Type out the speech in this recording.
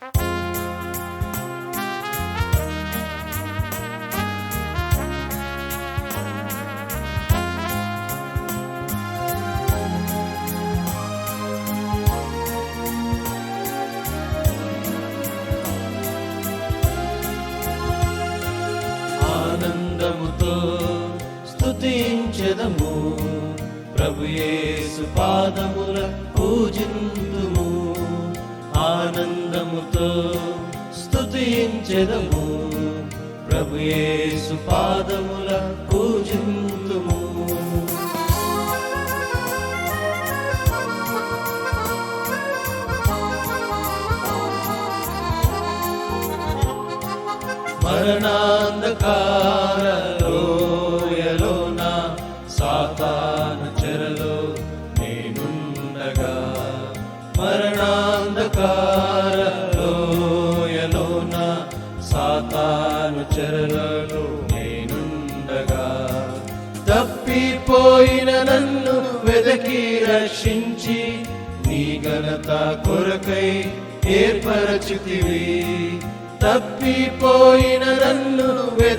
ఆనందముతో స్తుతించెదము. ప్రభుయేసు పాదముల ఆనందముతో స్థుతించెదము ప్రభుయేసు పాదముల పూజింతుము. మరణాంధకార లోయలోన సాతాను చెరలో నేనుండగా మరణాంధకార లోయలోన సాతాను చెరలో నేనుండగా. తప్పిపోయిన నన్ను వెదకి రక్షించి నీ ఘనత కొరకై ఏర్పరచుతివి. తప్పిపోయిన నన్ను వెద